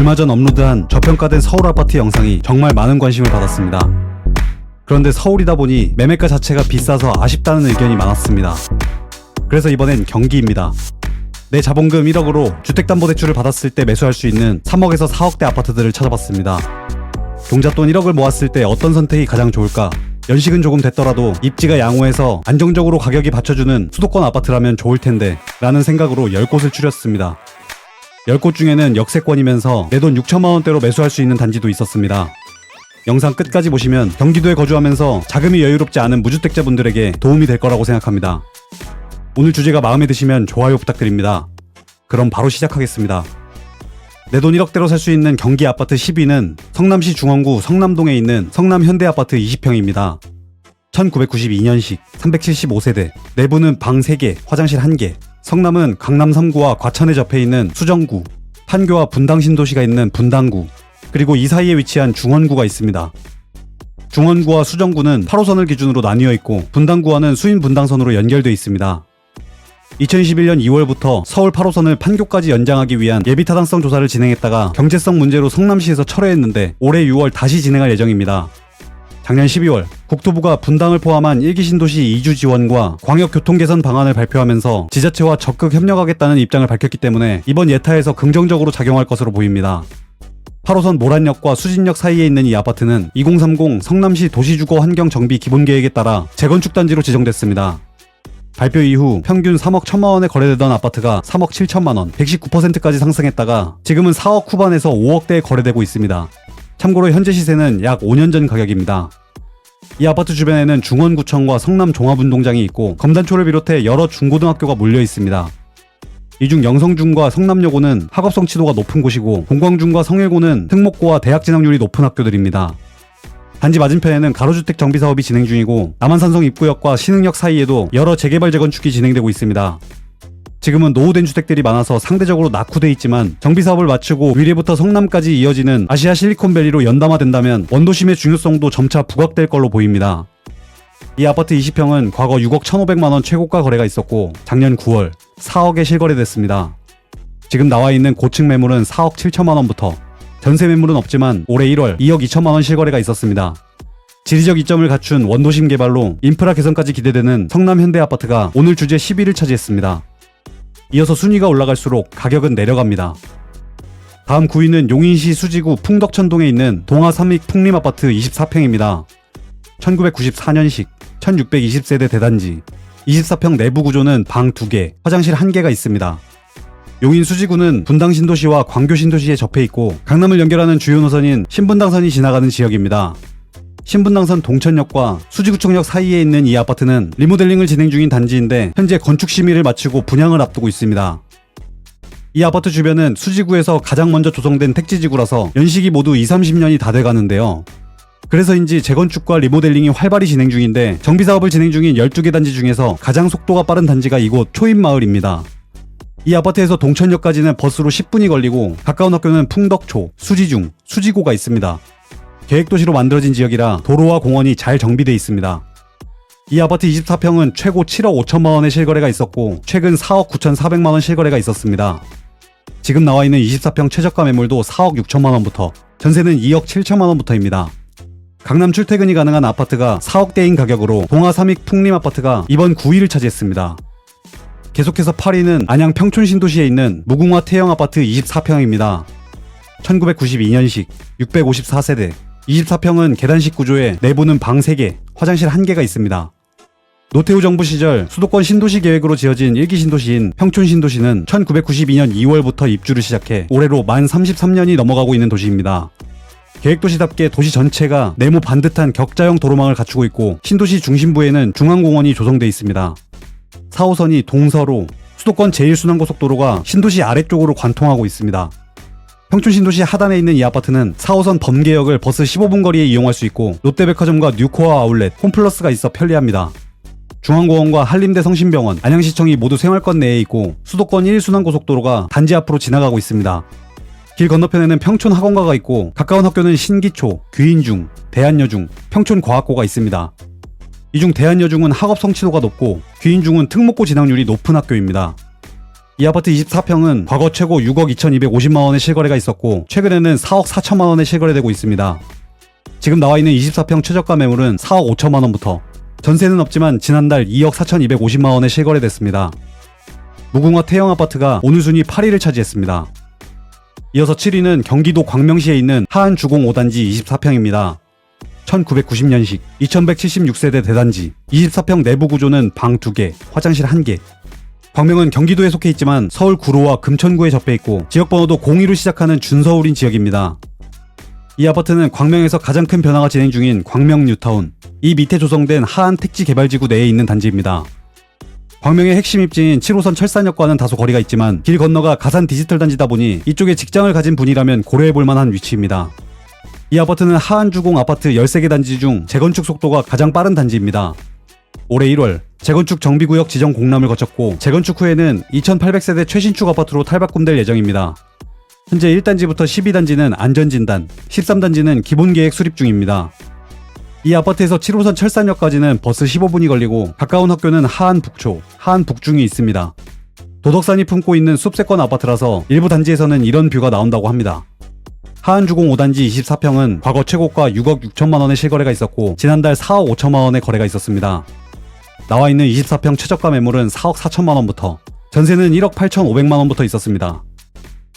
얼마 전 업로드한 저평가된 서울 아파트 영상이 정말 많은 관심을 받았습니다. 그런데 서울이다 보니 매매가 자체가 비싸서 아쉽다는 의견이 많았습니다. 그래서 이번엔 경기입니다. 내 자본금 1억으로 주택담보대출을 받았을 때 매수할 수 있는 3억에서 4억대 아파트들을 찾아봤습니다. 종잣돈 1억을 모았을 때 어떤 선택이 가장 좋을까? 연식은 조금 됐더라도 입지가 양호해서 안정적으로 가격이 받쳐주는 수도권 아파트라면 좋을 텐데 라는 생각으로 10곳을 추렸습니다. 10곳 중에는 역세권이면서 내 돈 6천만 원대로 매수할 수 있는 단지도 있었습니다. 영상 끝까지 보시면 경기도에 거주하면서 자금이 여유롭지 않은 무주택자분들에게 도움이 될 거라고 생각합니다. 오늘 주제가 마음에 드시면 좋아요 부탁드립니다. 그럼 바로 시작하겠습니다. 내 돈 1억대로 살 수 있는 경기 아파트 10위는 성남시 중원구 성남동에 있는 성남 현대 아파트 20평입니다. 1992년식 375세대, 내부는 방 3개, 화장실 1개. 성남은 강남 3구와 과천에 접해 있는 수정구, 판교와 분당 신도시가 있는 분당구, 그리고 이 사이에 위치한 중원구가 있습니다. 중원구와 수정구는 8호선을 기준으로 나뉘어 있고 분당구와는 수인 분당선으로 연결되어 있습니다. 2021년 2월부터 서울 8호선을 판교까지 연장하기 위한 예비 타당성 조사를 진행했다가 경제성 문제로 성남시에서 철회했는데 올해 6월 다시 진행할 예정입니다. 작년 12월 국토부가 분당을 포함한 1기 신도시 이주 지원과 광역 교통 개선 방안을 발표하면서 지자체와 적극 협력하겠다는 입장을 밝혔기 때문에 이번 예타에서 긍정적으로 작용할 것으로 보입니다. 8호선 모란역과 수진역 사이에 있는 이 아파트는 2030 성남시 도시주거 환경 정비 기본계획에 따라 재건축 단지로 지정됐습니다. 발표 이후 평균 3억 1천만 원에 거래되던 아파트가 3억 7천만 원, 119%까지 상승했다가 지금은 4억 후반에서 5억대에 거래되고 있습니다. 참고로 현재 시세는 약 5년 전 가격입니다. 이 아파트 주변에는 중원구청과 성남 종합운동장이 있고 검단초를 비롯해 여러 중고등학교가 몰려 있습니다. 이 중 영성중과 성남여고는 학업 성취도가 높은 곳이고 공광중과 성일고는 특목고와 대학 진학률이 높은 학교들입니다. 단지 맞은편에는 가로주택 정비 사업이 진행 중이고 남한산성 입구역과 신흥역 사이에도 여러 재개발 재건축이 진행되고 있습니다. 지금은 노후된 주택들이 많아서 상대적으로 낙후돼 있지만 정비 사업을 마치고 위례부터 성남까지 이어지는 아시아 실리콘밸리로 연담화된다면 원도심의 중요성도 점차 부각될 걸로 보입니다. 이 아파트 20평은 과거 6억 1,500만 원 최고가 거래가 있었고 작년 9월 4억에 실거래됐습니다. 지금 나와 있는 고층 매물은 4억 7천만 원부터 전세 매물은 없지만 올해 1월 2억 2천만 원 실거래가 있었습니다. 지리적 이점을 갖춘 원도심 개발로 인프라 개선까지 기대되는 성남 현대 아파트가 오늘 주제 10위를 차지했습니다. 이어서 순위가 올라갈수록 가격은 내려갑니다. 다음 9위는 용인시 수지구 풍덕천동에 있는 동아 삼익 풍림 아파트 24평입니다. 1994년식 1620세대 대단지 24평 내부 구조는 방 2개, 화장실 1개가 있습니다. 용인 수지구는 분당 신도시와 광교 신도시에 접해 있고 강남을 연결하는 주요 노선인 신분당선이 지나가는 지역입니다. 신분당선 동천역과 수지구청역 사이에 있는 이 아파트는 리모델링을 진행 중인 단지인데 현재 건축 심의를 마치고 분양을 앞두고 있습니다. 이 아파트 주변은 수지구에서 가장 먼저 조성된 택지지구라서 연식이 모두 2, 30년이 다 돼가는데요. 그래서인지 재건축과 리모델링이 활발히 진행 중인데 정비 사업을 진행 중인 12개 단지 중에서 가장 속도가 빠른 단지가 이곳 초입마을입니다. 이 아파트에서 동천역까지는 버스로 10분이 걸리고 가까운 학교는 풍덕초, 수지중, 수지고가 있습니다. 계획도시로 만들어진 지역이라 도로와 공원이 잘 정비돼 있습니다. 이 아파트 24평은 최고 7억 5천만 원의 실거래가 있었고 최근 4억 9천4백만 원 실거래가 있었습니다. 지금 나와 있는 24평 최저가 매물도 4억 6천만 원부터 전세는 2억 7천만 원부터입니다. 강남 출퇴근이 가능한 아파트가 4억대인 가격으로 동아 삼익 풍림 아파트가 이번 9위를 차지했습니다. 계속해서 8위는 안양 평촌 신도시에 있는 무궁화 태영 아파트 24평입니다. 1992년식 654세대 24평은 계단식 구조에 내부는 방 3개, 화장실 1개가 있습니다. 노태우 정부 시절 수도권 신도시 계획으로 지어진 1기 신도시인 평촌 신도시는 1992년 2월부터 입주를 시작해 올해로 만 33년이 넘어가고 있는 도시입니다. 계획도시답게 도시 전체가 네모 반듯한 격자형 도로망을 갖추고 있고 신도시 중심부에는 중앙공원이 조성돼 있습니다. 4호선이 동서로 수도권 제1순환고속도로가 신도시 아래쪽으로 관통하고 있습니다. 평촌 신도시 하단에 있는 이 아파트는 4호선 범계역을 버스 15분 거리에 이용할 수 있고 롯데백화점과 뉴코아 아울렛, 홈플러스가 있어 편리합니다. 중앙공원과 한림대 성심병원, 안양시청이 모두 생활권 내에 있고 수도권 1순환 고속도로가 단지 앞으로 지나가고 있습니다. 길 건너편에는 평촌 학원가가 있고 가까운 학교는 신기초, 귀인중, 대한여중, 평촌과학고가 있습니다. 이 중 대한여중은 학업 성취도가 높고 귀인중은 특목고 진학률이 높은 학교입니다. 이 아파트 24평은 과거 최고 6억 2,250만 원의 실거래가 있었고 최근에는 4억 4천만 원에 실거래되고 있습니다. 지금 나와 있는 24평 최저가 매물은 4억 5천만 원부터 전세는 없지만 지난달 2억 4,250만 원에 실거래됐습니다. 무궁화 태영 아파트가 오늘 순위 8위를 차지했습니다. 이어서 7위는 경기도 광명시에 있는 하안 주공 5단지 24평입니다. 1990년식 2176세대 대단지 24평 내부 구조는 방 2개, 화장실 1개. 광명은 경기도에 속해 있지만 서울 구로와 금천구에 접해 있고 지역 번호도 02로 시작하는 준서울인 지역입니다. 이 아파트는 광명에서 가장 큰 변화가 진행 중인 광명 뉴타운, 이 밑에 조성된 하안 택지 개발지구 내에 있는 단지입니다. 광명의 핵심 입지인 7호선 철산역과는 다소 거리가 있지만 길 건너가 가산 디지털 단지다 보니 이쪽에 직장을 가진 분이라면 고려해 볼 만한 위치입니다. 이 아파트는 하안주공 아파트 13개 단지 중 재건축 속도가 가장 빠른 단지입니다. 올해 1월 재건축 정비구역 지정 공람을 거쳤고 재건축 후에는 2800세대 최신축 아파트로 탈바꿈될 예정입니다. 현재 1단지부터 12단지는 안전진단, 13단지는 기본계획 수립 중입니다. 이 아파트에서 7호선 철산역까지는 버스 15분이 걸리고 가까운 학교는 하안 북초, 하안 북중이 있습니다. 도덕산이 품고 있는 숲세권 아파트라서 일부 단지에서는 이런 뷰가 나온다고 합니다. 하안주공 5단지 24평은 과거 최고가 6억 6천만 원의 실거래가 있었고 지난달 4억 5천만 원의 거래가 있었습니다. 나와 있는 24평 최저가 매물은 4억 4천만 원부터 전세는 1억 8천 5백만 원부터 있었습니다.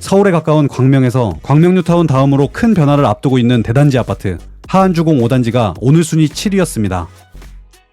서울에 가까운 광명에서 광명뉴타운 다음으로 큰 변화를 앞두고 있는 대단지 아파트 하안주공 5단지가 오늘 순위 7위였습니다.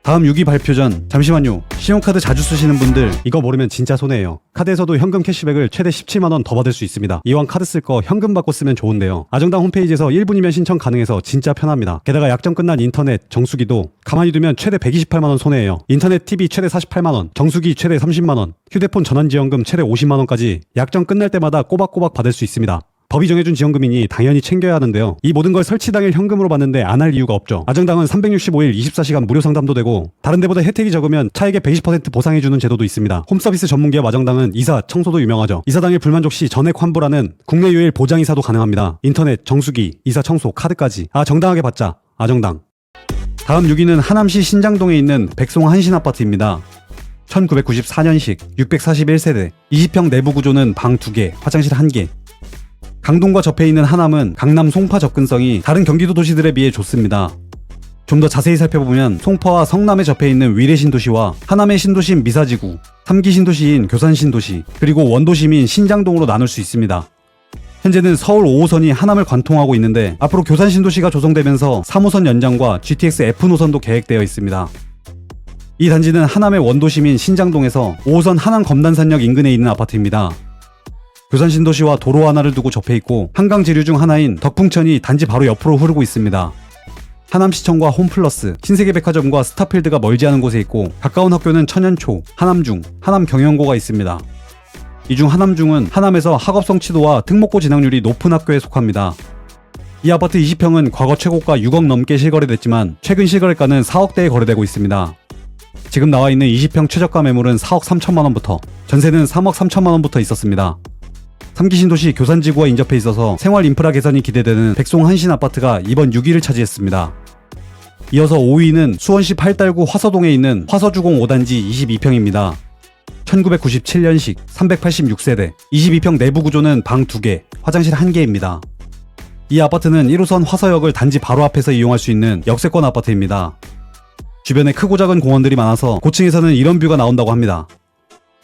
다음 6위 발표 전 잠시만요. 신용카드 자주 쓰시는 분들 이거 모르면 진짜 손해예요. 카드에서도 현금 캐시백을 최대 17만 원 더 받을 수 있습니다. 이왕 카드 쓸 거 현금 받고 쓰면 좋은데요. 아정당 홈페이지에서 1분이면 신청 가능해서 진짜 편합니다. 게다가 약정 끝난 인터넷 정수기도 가만히 두면 최대 128만 원 손해예요. 인터넷 TV 최대 48만 원, 정수기 최대 30만 원, 휴대폰 전환지원금 최대 50만 원까지 약정 끝날 때마다 꼬박꼬박 받을 수 있습니다. 법이 정해준 지원금이니 당연히 챙겨야 하는데요. 이 모든 걸 설치 당일 현금으로 받는데 안 할 이유가 없죠. 아정당은 365일 24시간 무료 상담도 되고 다른 데보다 혜택이 적으면 차액의 120% 보상해주는 제도도 있습니다. 홈서비스 전문기업 아정당은 이사, 청소도 유명하죠. 이사 당일 불만족 시 전액 환불하는 국내 유일 보장 이사도 가능합니다. 인터넷, 정수기, 이사 청소, 카드까지 아 정당하게 받자. 아정당. 다음 6위는 하남시 신장동에 있는 백송 한신 아파트입니다. 1994년식 641세대 20평 내부 구조는 방 2개, 화장실 1개, 강동과 접해 있는 하남은 강남 송파 접근성이 다른 경기도 도시들에 비해 좋습니다. 좀 더 자세히 살펴보면 송파와 성남에 접해 있는 위례 신도시와 하남의 신도시인 미사지구, 3기 신도시인 교산 신도시, 그리고 원도심인 신장동으로 나눌 수 있습니다. 현재는 서울 5호선이 하남을 관통하고 있는데 앞으로 교산 신도시가 조성되면서 3호선 연장과 GTX F 노선도 계획되어 있습니다. 이 단지는 하남의 원도심인 신장동에서 5호선 하남 검단산역 인근에 있는 아파트입니다. 교산 신도시와 도로 하나를 두고 접해 있고 한강 지류 중 하나인 덕풍천이 단지 바로 옆으로 흐르고 있습니다. 하남시청과 홈플러스, 신세계백화점과 스타필드가 멀지 않은 곳에 있고 가까운 학교는 천연초, 하남중, 하남경영고가 있습니다. 이 중 하남중은 하남에서 학업 성취도와 특목고 진학률이 높은 학교에 속합니다. 이 아파트 20평은 과거 최고가 6억 넘게 실거래됐지만 최근 실거래가는 4억대에 거래되고 있습니다. 지금 나와 있는 20평 최저가 매물은 4억 3천만 원부터, 전세는 3억 3천만 원부터 있었습니다. 3기 신도시 교산지구와 인접해 있어서 생활 인프라 개선이 기대되는 백송 한신 아파트가 이번 6위를 차지했습니다. 이어서 5위는 수원시 팔달구 화서동에 있는 화서주공 5단지 22평입니다. 1997년식 386세대 22평 내부 구조는 방 2개, 화장실 1개입니다. 이 아파트는 1호선 화서역을 단지 바로 앞에서 이용할 수 있는 역세권 아파트입니다. 주변에 크고 작은 공원들이 많아서 고층에서는 이런 뷰가 나온다고 합니다.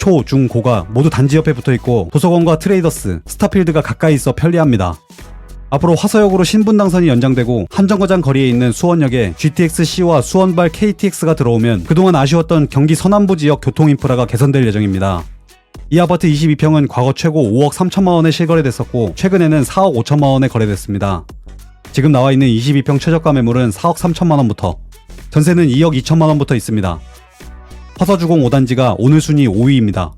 초, 중, 고가 모두 단지 옆에 붙어 있고 도서관과 트레이더스, 스타필드가 가까이 있어 편리합니다. 앞으로 화서역으로 신분당선이 연장되고 한정거장 거리에 있는 수원역에 GTX-C와 수원발 KTX가 들어오면 그동안 아쉬웠던 경기 서남부 지역 교통 인프라가 개선될 예정입니다. 이 아파트 22평은 과거 최고 5억 3천만 원에 실거래됐었고 최근에는 4억 5천만 원에 거래됐습니다. 지금 나와 있는 22평 최저가 매물은 4억 3천만 원부터 전세는 2억 2천만 원부터 있습니다. 화서주공 5단지가 오늘 순위 5위입니다.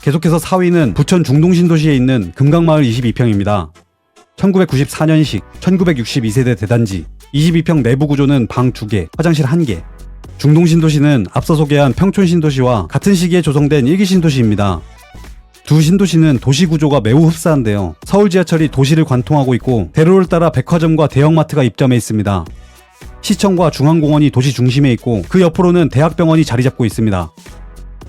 계속해서 4위는 부천 중동신도시에 있는 금강마을 22평입니다. 1994년식 1962세대 대단지 22평 내부 구조는 방 2개, 화장실 1개. 중동신도시는 앞서 소개한 평촌신도시와 같은 시기에 조성된 1기 신도시입니다. 두 신도시는 도시 구조가 매우 흡사한데요. 서울 지하철이 도시를 관통하고 있고 대로를 따라 백화점과 대형마트가 입점해 있습니다. 시청과 중앙공원이 도시 중심에 있고 그 옆으로는 대학병원이 자리 잡고 있습니다.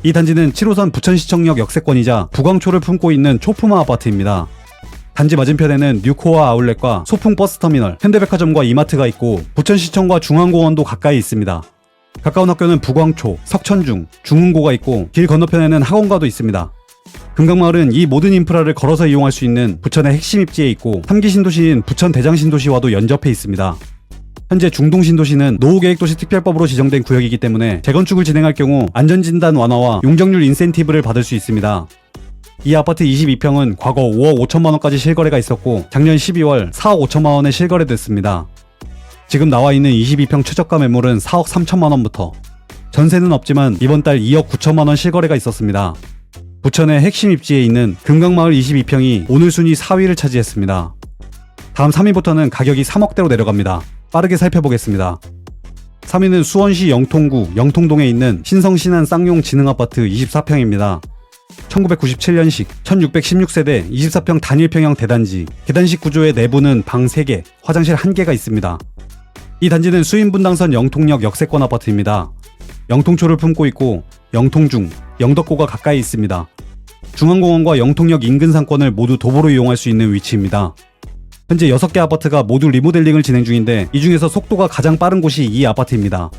이 단지는 7호선 부천시청역 역세권이자 부광초를 품고 있는 초품화 아파트입니다. 단지 맞은편에는 뉴코아 아울렛과 소풍 버스터미널, 현대백화점과 이마트가 있고 부천시청과 중앙공원도 가까이 있습니다. 가까운 학교는 부광초, 석천중, 중흥고가 있고 길 건너편에는 학원가도 있습니다. 금강마을은 이 모든 인프라를 걸어서 이용할 수 있는 부천의 핵심 입지에 있고 3기 신도시인 부천 대장 신도시와도 연접해 있습니다. 현재 중동 신도시는 노후계획도시 특별법으로 지정된 구역이기 때문에 재건축을 진행할 경우 안전진단 완화와 용적률 인센티브를 받을 수 있습니다. 이 아파트 22평은 과거 5억 5천만 원까지 실거래가 있었고 작년 12월 4억 5천만 원에 실거래됐습니다. 지금 나와 있는 22평 최저가 매물은 4억 3천만 원부터 전세는 없지만 이번 달 2억 9천만 원 실거래가 있었습니다. 부천의 핵심 입지에 있는 금강마을 22평이 오늘 순위 4위를 차지했습니다. 다음 3위부터는 가격이 3억대로 내려갑니다. 빠르게 살펴보겠습니다. 3위는 수원시 영통구 영통동에 있는 신성신한 쌍용 지능아파트 24평입니다. 1997년식 1616세대 24평 단일평형 대단지 계단식 구조의 내부는 방 3개, 화장실 1개가 있습니다. 이 단지는 수인분당선 영통역 역세권 아파트입니다. 영통초를 품고 있고 영통중, 영덕고가 가까이 있습니다. 중앙공원과 영통역 인근 상권을 모두 도보로 이용할 수 있는 위치입니다. 현재 6개 아파트가 모두 리모델링을 진행 중인데 이 중에서 속도가 가장 빠른 곳이 이 아파트입니다.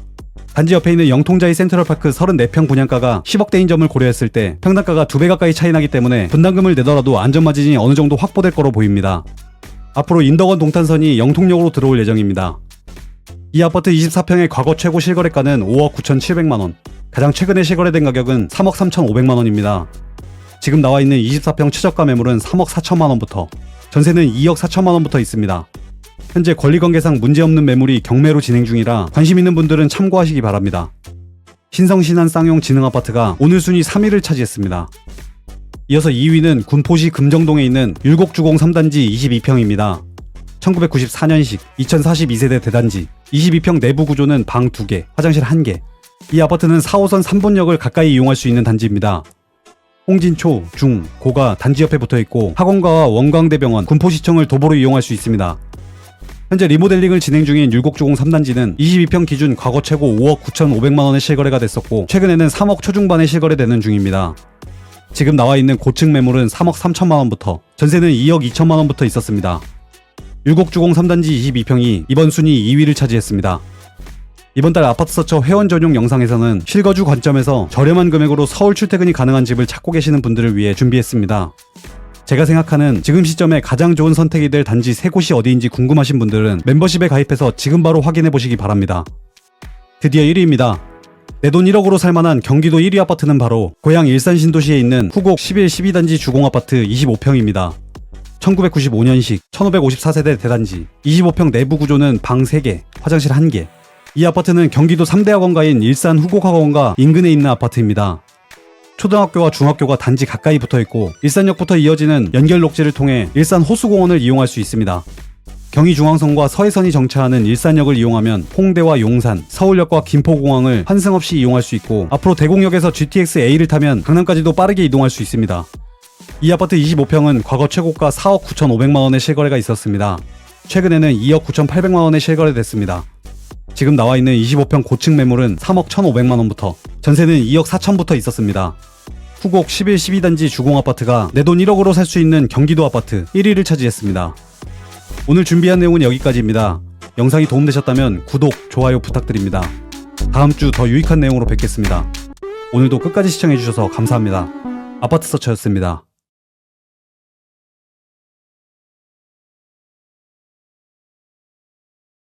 단지 옆에 있는 영통자이 센트럴파크 34평 분양가가 10억대인 점을 고려했을 때 평당가가 2배 가까이 차이 나기 때문에 분담금을 내더라도 안전마진이 어느 정도 확보될 거로 보입니다. 앞으로 인덕원 동탄선이 영통역으로 들어올 예정입니다. 이 아파트 24평의 과거 최고 실거래가는 5억 9,700만원, 가장 최근에 실거래된 가격은 3억 3,500만원입니다. 지금 나와 있는 24평 최저가 매물은 3억 4천만원부터, 전세는 2억 4천만 원부터 있습니다. 현재 권리관계상 문제없는 매물이 경매로 진행 중이라 관심 있는 분들은 참고하시기 바랍니다. 신성신한 쌍용 지능아파트가 오늘 순위 3위를 차지했습니다. 이어서 2위는 군포시 금정동에 있는 율곡주공 3단지 22평입니다. 1994년식 2042세대 대단지 22평 내부 구조는 방 2개, 화장실 1개. 이 아파트는 4호선 3번역을 가까이 이용할 수 있는 단지입니다. 홍진초, 중, 고가 단지 옆에 붙어 있고 학원가와 원광대병원, 군포시청을 도보로 이용할 수 있습니다. 현재 리모델링을 진행 중인 율곡주공 3단지는 22평 기준 과거 최고 5억 9,500만 원의 실거래가 됐었고 최근에는 3억 초중반에 실거래되는 중입니다. 지금 나와 있는 고층 매물은 3억 3천만 원부터 전세는 2억 2천만 원부터 있었습니다. 율곡주공 3단지 22평이 이번 순위 2위를 차지했습니다. 이번 달 아파트 서처 회원 전용 영상에서는 실거주 관점에서 저렴한 금액으로 서울 출퇴근이 가능한 집을 찾고 계시는 분들을 위해 준비했습니다. 제가 생각하는 지금 시점에 가장 좋은 선택이 될 단지 세 곳이 어디인지 궁금하신 분들은 멤버십에 가입해서 지금 바로 확인해 보시기 바랍니다. 드디어 1위입니다. 내 돈 1억으로 살만한 경기도 1위 아파트는 바로 고향 일산 신도시에 있는 후곡 11, 12단지 주공아파트 25평입니다. 1995년식 1554세대 대단지 25평 내부 구조는 방 3개, 화장실 1개. 이 아파트는 경기도 3대 학원가인 일산 후곡학원과 인근에 있는 아파트입니다. 초등학교와 중학교가 단지 가까이 붙어 있고 일산역부터 이어지는 연결 녹지를 통해 일산 호수공원을 이용할 수 있습니다. 경의중앙선과 서해선이 정차하는 일산역을 이용하면 홍대와 용산, 서울역과 김포공항을 환승 없이 이용할 수 있고 앞으로 대공역에서 GTX A를 타면 강남까지도 빠르게 이동할 수 있습니다. 이 아파트 25평은 과거 최고가 4억 9,500만 원의 실거래가 있었습니다. 최근에는 2억 9,800만 원에 실거래됐습니다. 지금 나와 있는 25평 고층 매물은 3억 1,500만 원부터 전세는 2억 4천부터 있었습니다. 후곡 11, 12단지 주공 아파트가 내 돈 1억으로 살 수 있는 경기도 아파트 1위를 차지했습니다. 오늘 준비한 내용은 여기까지입니다. 영상이 도움되셨다면 구독, 좋아요 부탁드립니다. 다음 주 더 유익한 내용으로 뵙겠습니다. 오늘도 끝까지 시청해주셔서 감사합니다. 아파트 서처였습니다.